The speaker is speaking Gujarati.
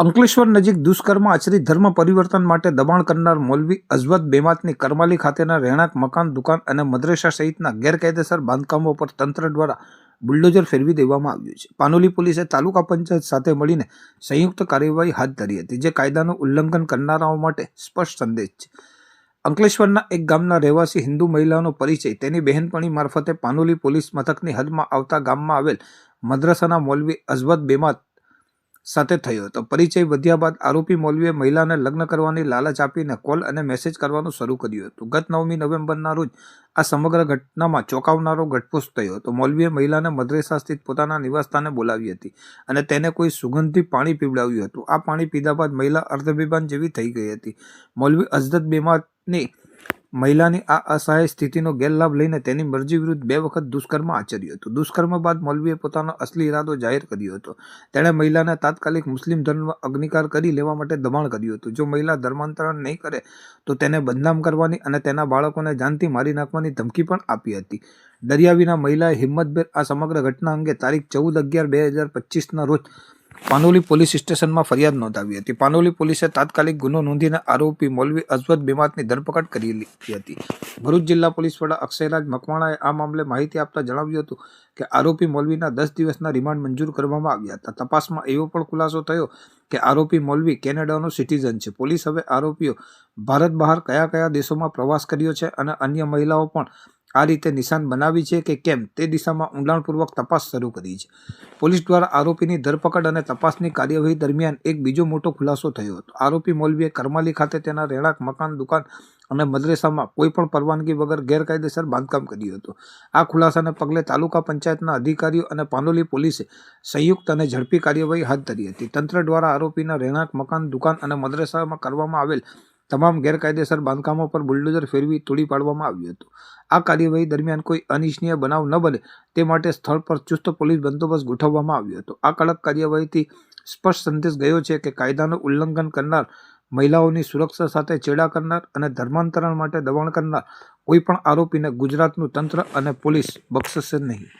અંકલેશ્વર નજીક દુષ્કર્મ આચરી ધર્મ પરિવર્તન માટે દબાણ કરનાર મૌલવી અઝવત બેમાતની કરમાલી ખાતેના રહેણાંક, મકાન, દુકાન અને મદ્રેસા સહિતના ગેરકાયદેસર બાંધકામો પર તંત્ર દ્વારા બુલડોઝર ફેરવી દેવામાં આવ્યું છે. પાનોલી પોલીસે તાલુકા પંચાયત સાથે મળીને સંયુક્ત કાર્યવાહી હાથ ધરી હતી, જે કાયદાનું ઉલ્લંઘન કરનારાઓ માટે સ્પષ્ટ સંદેશ છે. અંકલેશ્વરના એક ગામના રહેવાસી હિન્દુ મહિલાનો પરિચય, તેની બહેનપણી મારફતે પાનોલી પોલીસ મથકની હદમાં આવતા ગામમાં આવેલ મદ્રસાના મૌલવી અઝવત બેમાત સાથે થયો હતો. પરિચય વધ્યા બાદ આરોપી મૌલવીએ મહિલાને લગ્ન કરવાની લાલચ આપીને કોલ અને મેસેજ કરવાનું શરૂ કર્યું હતું. ગત નવમી નવેમ્બરના રોજ આ સમગ્ર ઘટનામાં ચોંકાવનારો ઘટસ્ફોટ થયો હતો. મૌલવીએ મહિલાને મદ્રેસા સ્થિત પોતાના નિવાસસ્થાને બોલાવી હતી અને તેને કોઈ સુગંધી પાણી પીવડાવ્યું હતું. આ પાણી પીધા બાદ મહિલા અર્ધબેભાન જેવી થઈ ગઈ હતી. મૌલવી અજદત બેમાતની મહિલાની આ અસહાય સ્થિતિનો ગેરલાભ લઈને તેની મરજી વિરુદ્ધ બે વખત દુષ્કર્મ આચર્યું હતું. દુષ્કર્મ બાદ મૌલવીએ પોતાનો અસલી ઇરાદો જાહેર કર્યો હતો. તેણે મહિલાને તાત્કાલિક મુસ્લિમ ધર્મમાં અગ્નિકાર કરી લેવા માટે દબાણ કર્યું હતું. જો મહિલા ધર્માંતરણ નહીં કરે, તો તેને બદનામ કરવાની અને તેના બાળકોને જાનથી મારી નાખવાની ધમકી પણ આપી હતી. દરિયાવીના મહિલાએ હિંમતભેર આ સમગ્ર ઘટના અંગે તારીખ ચૌદ અગિયાર બે હજાર પચીસના રોજ પાનોલી પોલીસ સ્ટેશનમાં ફરિયાદ નોંધાવી હતી. પાનોલી પોલીસે તાત્કાલિક ગુનો નોંધીને આરોપી મૌલવી અઝવત બેમાતની ધરપકડ કરી લીધી હતી. ભરૂચ જિલ્લા પોલીસ વડા અક્ષયરાજ મકવાણાએ આ મામલે માહિતી આપતા જણાવ્યું હતું કે આરોપી મૌલવીના દસ દિવસના રિમાન્ડ મંજૂર કરવામાં આવ્યા હતા. તપાસમાં એવો પણ ખુલાસો થયો કે આરોપી મૌલવી કેનેડાનો સિટીઝન છે. પોલીસ હવે આરોપીઓ ભારત બહાર કયા કયા દેશોમાં પ્રવાસ કર્યો છે અને અન્ય મહિલાઓ પણ આ રીતે નિશાન બનાવી છે કે કેમ? તે દિશામાં ઊંડાણપૂર્વક તપાસ શરૂ કરી છે. પોલીસ દ્વારા આરોપીની ધરપકડ અને તપાસની કાર્યવાહી દરમિયાન એક બીજો મોટો ખુલાસો થયો હતો. આરોપી મોલવીએ કરમાલી ખાતે તેના રહેણાંક, મકાન, દુકાન અને મદ્રેસામાં કોઈપણ પરવાનગી વગર ગેરકાયદેસર બાંધકામ કર્યું હતું. આ ખુલાસાને પગલે તાલુકા પંચાયતના અધિકારીઓ અને પાનોલી પોલીસે સંયુક્ત અને ઝડપી કાર્યવાહી હાથ ધરી હતી. તંત્ર દ્વારા આરોપીના રહેણાંક, મકાન, દુકાન અને મદ્રેસામાં કરવામાં આવેલ તમામ ગેરકાયદેસર બાંધકામો પર બુલડોઝર ફેરવી તોડી પાડવામાં આવ્યું હતું. આ કાર્યવાહી દરમિયાન કોઈ અનિચ્છનીય બનાવ ન બને તે માટે સ્થળ પર ચુસ્ત પોલીસ બંદોબસ્ત ગોઠવવામાં આવ્યો હતો. આ કડક કાર્યવાહીથી સ્પષ્ટ સંદેશ ગયો છે કે કાયદાનું ઉલ્લંઘન કરનાર, મહિલાઓની સુરક્ષા સાથે ચેડા કરનાર અને ધર્માંતરણ માટે દબાણ કરનાર કોઈપણ આરોપીને ગુજરાતનું તંત્ર અને પોલીસ બક્ષશે નહીં.